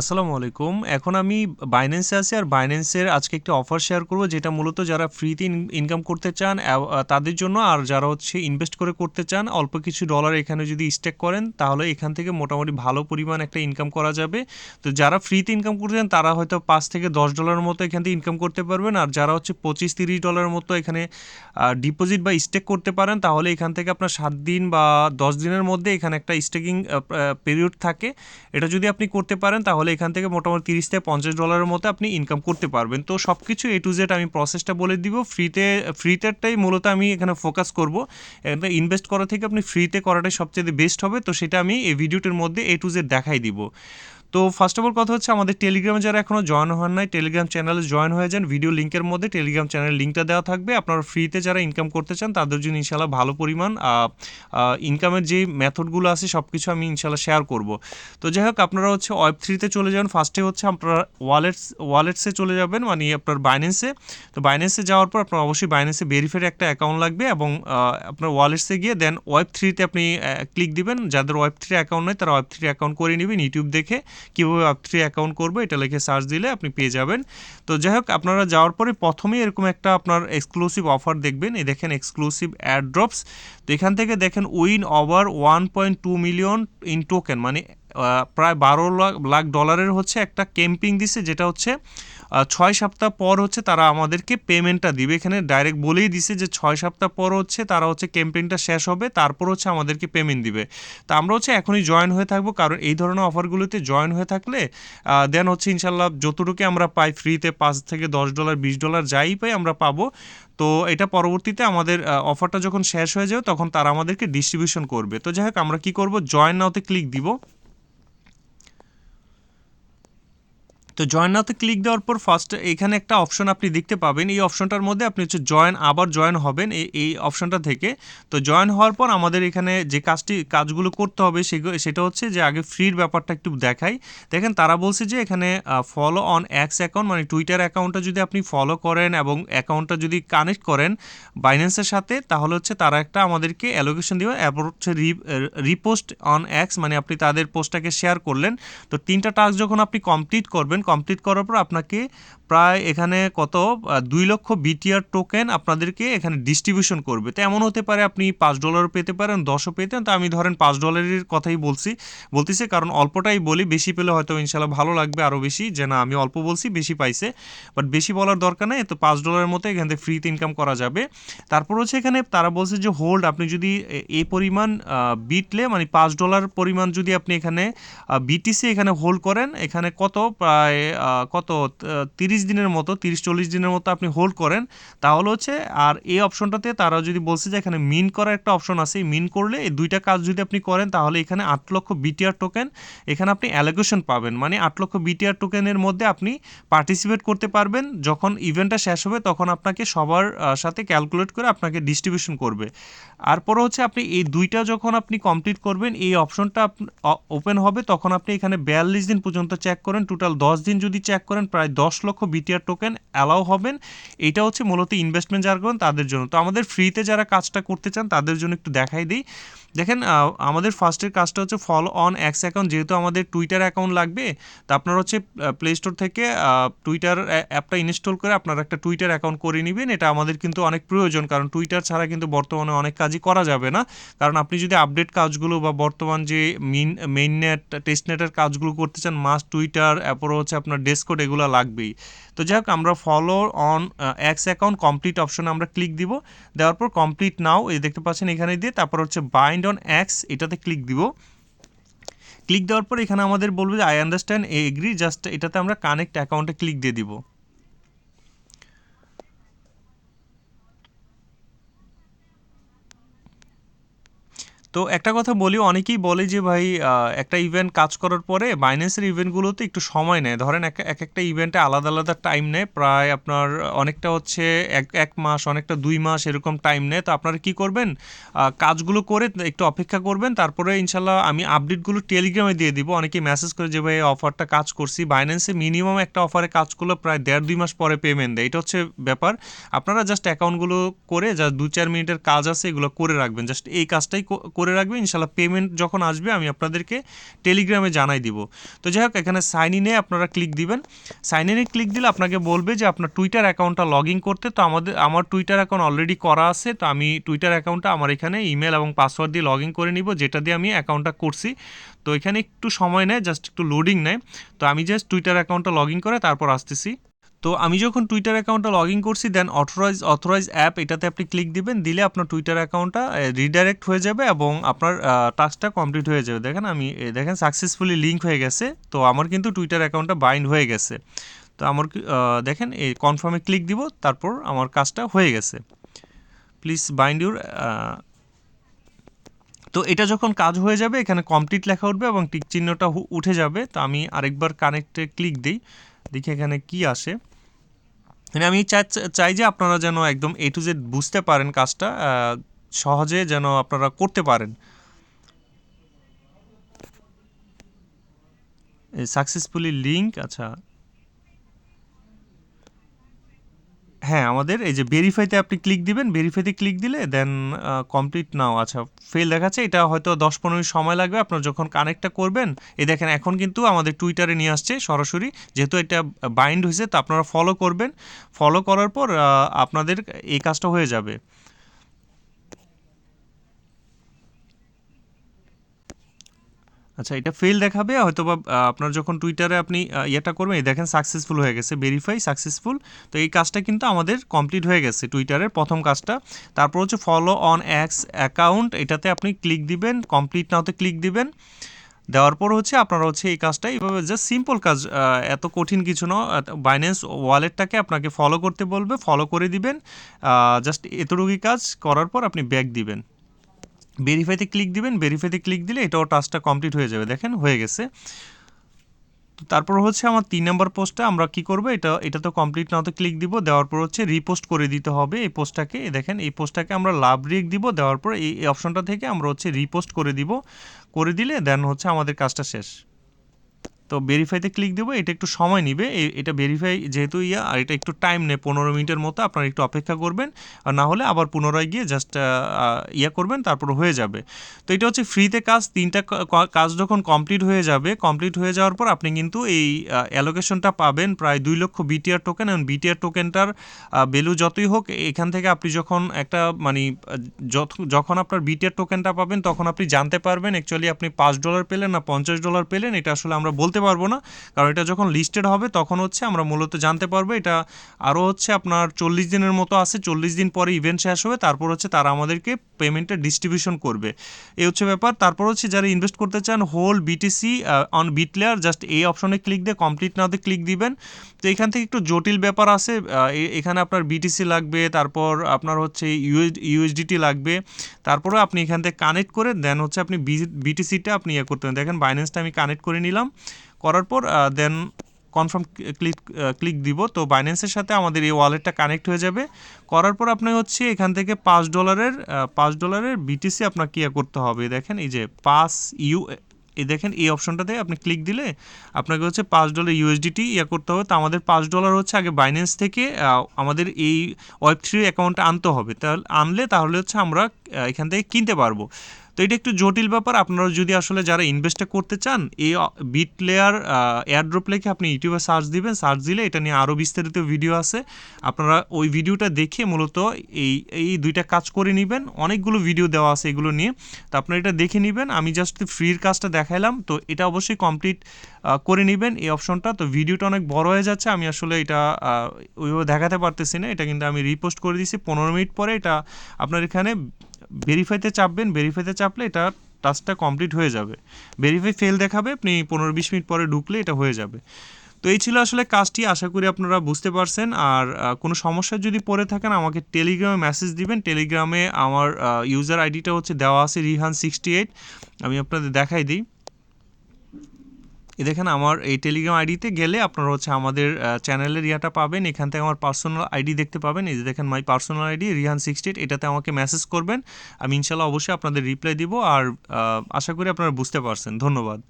আসসালামু আলাইকুম। এখন আমি বাইন্যান্সে আছি আর বাইন্যান্সের আজকে একটি অফার শেয়ার করব, যেটা মূলত যারা ফ্রিতে ইনকাম করতে চান তাদের জন্য আর যারা হচ্ছে ইনভেস্ট করে করতে চান, অল্প কিছু ডলার এখানে যদি স্টেক করেন, তাহলে এখান থেকে মোটামুটি ভালো পরিমাণ একটা ইনকাম করা যাবে। তো যারা ফ্রিতে ইনকাম করতে চান, তারা হয়তো পাঁচ থেকে দশ ডলারের মতো এখান থেকে ইনকাম করতে পারবেন। আর যারা হচ্ছে পঁচিশ তিরিশ ডলারের মতো এখানে ডিপোজিট বা স্টেক করতে পারেন, তাহলে এখান থেকে আপনার সাত দিন বা দশ দিনের মধ্যে এখানে একটা স্টেকিং পিরিয়ড থাকে। এটা যদি আপনি করতে পারেন, তাহলে এখান থেকে মোটামুটি তিরিশ থেকে পঞ্চাশ ডলারের মতো আপনি ইনকাম করতে পারবেন। তো সব কিছু এ টু জেড আমি প্রসেসটা বলে দিব। ফ্রিতে ফ্রিতেটাই মূলত আমি এখানে ফোকাস করব। ইনভেস্ট করা থেকে আপনি ফ্রিতে করাটাই সবচেয়ে বেস্ট হবে। তো সেটা আমি এই ভিডিওটির মধ্যে এ টু জেড দেখাই দিব। তো ফার্স্ট অফ অল কথা হচ্ছে আমাদের টেলিগ্রামে যারা এখনও জয়েন হন নাই টেলিগ্রাম চ্যানেলে জয়েন হয়ে যান। ভিডিও লিঙ্কের মধ্যে টেলিগ্রাম চ্যানেল লিঙ্কটা দেওয়া থাকবে। আপনারা ফ্রিতে যারা ইনকাম করতে চান, তাদের জন্য ইনশাল্লাহ ভালো পরিমাণ ইনকামের যে মেথডগুলো আছে সব কিছু আমি ইনশাল্লাহ শেয়ার করব। তো যাই হোক, আপনারা হচ্ছে ওয়েব থ্রিতে চলে যান। ফার্স্টে হচ্ছে আপনারা ওয়ালেটস ওয়ালেটসে চলে যাবেন মানে আপনার বাইন্যান্সে তো বাইন্যান্সে যাওয়ার পর আপনার অবশ্যই বাইন্যান্সে ভেরিফাইড একটা অ্যাকাউন্ট লাগবে এবং আপনার ওয়ালেটসে গিয়ে দেন ওয়েব থ্রিতে আপনি ক্লিক দিবেন। যাদের ওয়েব থ্রি অ্যাকাউন্ট নেই, তারা ওয়েব থ্রি অ্যাকাউন্ট করে নেবেন ইউটিউব দেখে। কীভাবে থ্রি অ্যাকাউন্ট করব, এটা লিখে সার্চ দিলে আপনি পেয়ে যাবেন। তো যাই হোক, আপনারা যাওয়ার পরে প্রথমেই এরকম একটা আপনার এক্সক্লুসিভ অফার দেখবেন। এই দেখেন এক্সক্লুসিভ অ্যাড ড্রপস তো এখান থেকে দেখেন win over one point two million in token মানে প্রায় বারো লাখ ডলারের হচ্ছে একটা ক্যাম্পিং দিছে, যেটা হচ্ছে ছয় সপ্তাহ পর হচ্ছে তারা আমাদেরকে পেমেন্টটা দিবে। এখানে ডাইরেক্ট বলেই দিছে যে ছয় সপ্তাহ পর হচ্ছে তারা হচ্ছে ক্যাম্পেইনটা শেষ হবে, তারপর হচ্ছে আমাদেরকে পেমেন্ট দিবে। তা আমরা হচ্ছে এখনই জয়েন হয়ে থাকব, কারণ এই ধরনের অফারগুলোতে জয়েন হয়ে থাকলে দেন হচ্ছে ইনশাল্লাহ যতটুকু আমরা পাই ফ্রিতে পাঁচ থেকে দশ ডলার, বিশ ডলার যাই পাই আমরা পাবো। তো এটা পরবর্তীতে আমাদের অফারটা যখন শেষ হয়ে যাবে, তখন তারা আমাদেরকে ডিস্ট্রিবিউশন করবে। তো যাই হোক, আমরা কী করব? জয়েন নাওতে ক্লিক দিব। তো জয়েন নাওতে ক্লিক দেওয়ার পর ফার্স্ট এখানে একটা অপশন আপনি দেখতে পাবেন। এই অপশনটার মধ্যে আপনি হচ্ছে জয়েন আবার জয়েন হবেন এই এই অপশনটা থেকে। তো জয়েন হওয়ার পর আমাদের এখানে যে কাজটি, কাজগুলো করতে হবে সেটা হচ্ছে যে আগে ফ্রির ব্যাপারটা একটু দেখাই। দেখেন তারা বলছে যে এখানে ফলো অন অ্যাক্স অ্যাকাউন্ট মানে টুইটার অ্যাকাউন্টটা যদি আপনি ফলো করেন এবং অ্যাকাউন্টটা যদি কানেক্ট করেন বাইন্যান্সের সাথে, তাহলে হচ্ছে তারা একটা আমাদেরকে অ্যালোকেশন দেবে। এরপর হচ্ছে রিপোস্ট অন অ্যাক্স মানে আপনি তাদের পোস্টটাকে শেয়ার করলেন। তো তিনটা টাস্ক যখন আপনি কমপ্লিট করবেন কমপ্লিট করার পর আপনাকে প্রায় এখানে কত? দুই লক্ষ বিটিআর টোকেন আপনাদেরকে এখানে ডিস্ট্রিবিউশন করবে। তো এমন হতে পারে আপনি পাঁচ ডলারও পেতে পারেন, দশও পেতেন। তো আমি ধরেন পাঁচ ডলারের কথাই বলছি, বলতেছি কারণ অল্পটাই বলি, বেশি পেলে হয়তো ইনশাল্লাহ ভালো লাগবে আরও বেশি। যে না, আমি অল্প বলছি, বেশি পাইছে। বাট বেশি বলার দরকার নেই তো পাঁচ ডলারের মতো এখান থেকে ফ্রিতে ইনকাম করা যাবে। তারপর হচ্ছে এখানে তারা বলছে যে হোল্ড আপনি যদি এই পরিমাণ বিটলে মানে পাঁচ ডলার পরিমাণ যদি আপনি এখানে বিটিসি এখানে হোল্ড করেন, এখানে কত? প্রায় কত? তিরিশ দিনের মতো, তিরিশ চল্লিশ দিনের মতো আপনি হোল্ড করেন, তাহলে হচ্ছে আর এই অপশনটাতে তারা যদি বলছে যে এখানে মিন করার একটা অপশন আছে মিন করলে এই দুইটা কাজ যদি আপনি করেন, তাহলে এখানে আট লক্ষ বিটিআর টোকেন এখানে আপনি অ্যালোকেশন পাবেন। মানে আট লক্ষ বিটিআর টোকেনের মধ্যে আপনি পার্টিসিপেট করতে পারবেন। যখন ইভেন্টটা শেষ হবে, তখন আপনাকে সবার সাথে ক্যালকুলেট করে আপনাকে ডিস্ট্রিবিউশন করবে। তারপরে হচ্ছে আপনি এই দুইটা যখন আপনি কমপ্লিট করবেন, এই অপশনটা ওপেন হবে, তখন আপনি এখানে বিয়াল্লিশ দিন পর্যন্ত চেক করেন। টোটাল দশ দিন যদি চেক করেন, প্রায় দশ লক্ষ বিটিআর টোকেন অ্যালাউ হবেন, এটা হচ্ছে মূলত ইনভেস্টমেন্ট যারা করেন তাদের জন্য। তো আমাদের ফ্রিতে যারা কাজটা করতে চান, তাদের জন্য একটু দেখাই দিই। দেখেন আমাদের ফার্স্টের কাজটা হচ্ছে ফলো অন অ্যাক্স অ্যাকাউন্ট যেহেতু আমাদের টুইটার অ্যাকাউন্ট লাগবে, তা আপনার হচ্ছে প্লে স্টোর থেকে টুইটার অ্যাপটা ইনস্টল করে আপনার একটা টুইটার অ্যাকাউন্ট করে নেবেন। এটা আমাদের কিন্তু অনেক প্রয়োজন, কারণ টুইটার ছাড়া কিন্তু বর্তমানে অনেক কাজই করা যাবে না। কারণ আপনি যদি আপডেট কাজগুলো বা বর্তমান যে মিন মেইন নেট টেস্ট নেটের কাজগুলো করতে চান মাস টুইটার এরপর হচ্ছে আপনার ডেস্কোড এগুলো লাগবেই। তো যাই হোক, আমরা follow on X account complete অপশনে আমরা ক্লিক দিব। দেওয়ার পর কমপ্লিট নাও এই দেখতে পাচ্ছেন এখানে দিয়ে তারপর হচ্ছে বাইন্ড অন অ্যাক্স এটাতে ক্লিক দিব। ক্লিক দেওয়ার পর এখানে আমাদের বলবে যে আই আন্ডারস্ট্যান্ড এগ্রি জাস্ট এটাতে আমরা কানেক্ট অ্যাকাউন্টে ক্লিক দিয়ে দিব। তো একটা কথা বলি, অনেকেই বলে যে ভাই একটা ইভেন্ট কাজ করার পরে বাইন্যান্সের ইভেন্টগুলোতে একটু সময় নেয়। ধরেন এক এক একটা ইভেন্টে আলাদা আলাদা টাইম নেয়। প্রায় আপনার অনেকটা হচ্ছে এক এক মাস, অনেকটা দুই মাস এরকম টাইম নেয়। তো আপনারা কী করবেন? কাজগুলো করে একটু অপেক্ষা করবেন। তারপরে ইনশাল্লাহ আমি আপডেটগুলো টেলিগ্রামে দিয়ে দিব। অনেকে মেসেজ করে যে ভাই অফারটা কাজ করছি। বাইন্যান্সে মিনিমাম একটা অফারে কাজ করলে প্রায় দেড়, দুই মাস পরে পেমেন্ট দেয়। এটা হচ্ছে ব্যাপার। আপনারা জাস্ট অ্যাকাউন্টগুলো করে জাস্ট দু, চার মিনিটের কাজ আছে, এগুলো করে রাখবেন। জাস্ট এই কাজটাই করে রাখবেন ইনশাল্লাহ পেমেন্ট যখন আসবে, আমি আপনাদেরকে টেলিগ্রামে জানাই দিব। তো যাই হোক, এখানে সাইন ইনে আপনারা ক্লিক দিবেন। সাইন ইনে ক্লিক দিলে আপনাকে বলবে যে আপনার টুইটার অ্যাকাউন্টটা লগ ইন করতে, তো আমাদের, আমার টুইটার অ্যাকাউন্ট অলরেডি করা আছে, তো আমি টুইটার অ্যাকাউন্টটা আমার এখানে ইমেল এবং পাসওয়ার্ড দিয়ে লগ ইন করে নিব, যেটা দিয়ে আমি অ্যাকাউন্টটা করছি। তো এখানে একটু সময় নেয় জাস্ট একটু লোডিং নেয়। তো আমি জাস্ট টুইটার অ্যাকাউন্টটা লগ ইন করে তারপর আসতেছি। তো আমি যখন টুইটার অ্যাকাউন্টটা লগ ইন করছি দেন অথরাইজ অথরাইজ অ্যাপ এটাতে আপনি ক্লিক দিবেন, দিলে আপনার টুইটার অ্যাকাউন্টটা রিডাইরেক্ট হয়ে যাবে এবং আপনার টাস্কটা কমপ্লিট হয়ে যাবে। দেখেন আমি দেখেন সাকসেসফুলি লিঙ্ক হয়ে গেছে, তো আমার কিন্তু টুইটার অ্যাকাউন্টটা বাইন্ড হয়ে গেছে। তো আমার দেখেন এই কনফার্মে ক্লিক দিব, তারপর আমার কাজটা হয়ে গেছে। প্লিজ বাইন্ড ইউর তো এটা যখন কাজ হয়ে যাবে, এখানে কমপ্লিট লেখা উঠবে এবং টিক চিহ্নটা উঠে যাবে। তো আমি আরেকবার কানেক্টে ক্লিক দিই, দেখি এখানে কি আসে। মানে আমি চাই যে আপনারা যেন একদম এ টু জেড বুঝতে পারেন কাজটা সহজে যেন আপনারা করতে পারেন। সাকসেসফুলি লিঙ্ক আচ্ছা। হ্যাঁ আমাদের এই যে ভেরিফাইতে আপনি ক্লিক দিবেন ভেরিফাইতে ক্লিক দিলে দেন কমপ্লিট নাও আচ্ছা ফেল দেখাচ্ছে, এটা হয়তো দশ পনেরো মিনিট সময় লাগবে, আপনার যখন কানেক্টটা করবেন, এই দেখেন এখন কিন্তু আমাদের টুইটারে নিয়ে আসছে সরাসরি, যেহেতু এটা বাইন্ড হয়েছে, তো আপনারা ফলো করবেন ফলো করার পর আপনাদের এই কাজটা হয়ে যাবে। আচ্ছা এটা ফেল দেখাবে হয়তো বা আপনার যখন টুইটারে আপনি ইয়েটা করবেন, এই দেখেন সাকসেসফুল হয়ে গেছে ভেরিফাই সাকসেসফুল তো এই কাজটা কিন্তু আমাদের কমপ্লিট হয়ে গেছে টুইটারের প্রথম কাজটা। তারপর হচ্ছে ফলো অন অ্যাক্স অ্যাকাউন্ট এটাতে আপনি ক্লিক দিবেন কমপ্লিট নাওতে ক্লিক দিবেন। দেওয়ার পর হচ্ছে আপনারা হচ্ছে এই কাজটা এইভাবে জাস্ট সিম্পল কাজ এত কঠিন কিছু না বাইন্যান্স ওয়ালেটটাকে আপনাকে ফলো করতে বলবে ফলো করে দিবেন জাস্ট এতটুকুই কাজ, করার পর আপনি ব্যাক দিবেন। ভেরিফাইতে ক্লিক দিবেন ভেরিফাইতে ক্লিক দিলে এটাও টাস্কটা কমপ্লিট হয়ে যাবে। দেখেন, হয়ে গেছে। তারপর হচ্ছে আমার তিন নম্বর পোস্টটা আমরা কি করব? এটা এটা তো কমপ্লিট না তো ক্লিক দিব, দেওয়ার পর হচ্ছে রিপোস্ট করে দিতে হবে এই পোস্টটাকে দেখেন, এই পোস্টটাকে আমরা লাভ রেক দিব, দেওয়ার পর এই অপশনটা থেকে আমরা হচ্ছে রিপোস্ট করে দিব। করে দিলে দেন হচ্ছে আমাদের কাজটা শেষ। তো ভেরিফাইতে ক্লিক দেবো, এটা একটু সময় নিবে। এটা ভেরিফাই যেহেতু ইয়া, আর এটা একটু টাইম নেয়, পনেরো মিনিটের মতো, আপনারা একটু অপেক্ষা করবেন। আর না হলে আবার পুনরায় গিয়ে জাস্ট ইয়া করবেন, তারপর হয়ে যাবে। তো এটা হচ্ছে ফ্রিতে কাজ, তিনটা কাজ যখন কমপ্লিট হয়ে যাবে কমপ্লিট হয়ে যাওয়ার পর আপনি কিন্তু এই অ্যালোকেশনটা পাবেন প্রায় দুই লক্ষ বিটিআর টোকেন এবং বিটিআর টোকেনটার ভ্যালু যতই হোক, এখান থেকে আপনি যখন একটা মানে যখন আপনার বিটিআর টোকেনটা পাবেন, তখন আপনি জানতে পারবেন অ্যাকচুয়ালি আপনি পাঁচ ডলার পেলেন না পঞ্চাশ ডলার পেলেন, এটা আসলে আমরা বলতে পারব না। কারণ এটা যখন লিস্টেড হবে, তখন হচ্ছে আমরা মূলত জানতে পারব এটা আরও হচ্ছে আপনার চল্লিশ দিনের মতো আছে, চল্লিশ দিন পরে ইভেন্ট শেষ হবে, তারপর হচ্ছে তারা আমাদেরকে পেমেন্টের ডিস্ট্রিবিউশন করবে। এই হচ্ছে ব্যাপার। তারপর হচ্ছে যারা ইনভেস্ট করতে চান hold BTC on Bitlayer just এই অপশনে ক্লিক দিয়ে কমপ্লিট নাওতে ক্লিক দিবেন। তো এখান থেকে একটু জটিল ব্যাপার আছে এখানে আপনার বিটিসি লাগবে, তারপর আপনার হচ্ছে ইউএস ইউএসডিটি লাগবে। তারপরে আপনি এখান থেকে কানেক্ট করে দেন হচ্ছে আপনি বিটিসিটা আপনি ইয়ে করতে দেখেন বাইন্যান্সটা আমি কানেক্ট করে নিলাম। করার পর দেন কনফার্ম ক্লিক ক্লিক দিব। তো বাইন্যান্সের সাথে আমাদের এই ওয়ালেটটা কানেক্ট হয়ে যাবে। করার পর আপনি হচ্ছে এখান থেকে পাঁচ ডলারের পাঁচ ডলারের বিটিসি আপনাকে ইয়ে করতে হবে। দেখেন এই যে পাঁচ ইউ, এই দেখেন এই অপশনটাতে আপনি ক্লিক দিলে আপনাকে হচ্ছে পাঁচ ডলার ইউএসডিটি ইয়ে করতে হবে। তো আমাদের পাঁচ ডলার হচ্ছে আগে বাইন্যান্স থেকে আমাদের এই ওয়েব থ্রি অ্যাকাউন্টটা আনতে হবে। তাহলে আনলে তাহলে হচ্ছে আমরা এখান থেকে কিনতে পারব। তো এটা একটু জটিল ব্যাপার। আপনারা যদি আসলে যারা ইনভেস্টটা করতে চান, এই বিট লেয়ার এয়ারড্রপ লেখে আপনি ইউটিউবে সার্চ দিবেন। সার্চ দিলে এটা নিয়ে আরও বিস্তারিত ভিডিও আছে। আপনারা ওই ভিডিওটা দেখে মূলত এই এই দুইটা কাজ করে নেবেন। অনেকগুলো ভিডিও দেওয়া আছে এগুলো নিয়ে। তো আপনারা এটা দেখে নেবেন। আমি জাস্ট ফ্রির কাজটা দেখাইলাম। তো এটা অবশ্যই কমপ্লিট করে নেবেন এই অপশনটা তো ভিডিওটা অনেক বড় হয়ে যাচ্ছে। আমি আসলে এটা ওইভাবে দেখাতে পারতেছি না। এটা কিন্তু আমি রিপোস্ট করে দিয়েছি। পনেরো মিনিট পরে এটা আপনার এখানে ভেরিফাইতে চাপবেন ভেরিফাইতে চাপলে এটা টাস্কটা কমপ্লিট হয়ে যাবে। ভেরিফাই ফেল দেখাবে, আপনি পনেরো বিশ মিনিট পরে ঢুকলে এটা হয়ে যাবে। তো এই ছিল আসলে কাজটি, আশা করি আপনারা বুঝতে পারছেন। আর কোনো সমস্যা যদি পড়ে থাকেন আমাকে টেলিগ্রামে মেসেজ দিবেন। টেলিগ্রামে আমার ইউজার আইডিটা হচ্ছে দেওয়া আছে রিহান সিক্সটি এইট আমি আপনাদের দেখাই দিই। এই দেখেন, আমার এই টেলিগ্রাম আইডিতে গেলে আপনারা হচ্ছে আমাদের চ্যানেলের ইয়াটা পাবেন। এখান থেকে আমার পার্সোনাল আইডি দেখতে পাবেন। এই যে দেখেন my personal ID Rihan sixty eight এটাতে আমাকে মেসেজ করবেন। আমি ইনশাল্লাহ অবশ্যই আপনাদের রিপ্লাই দিব। আর আশা করি আপনারা বুঝতে পারছেন। ধন্যবাদ।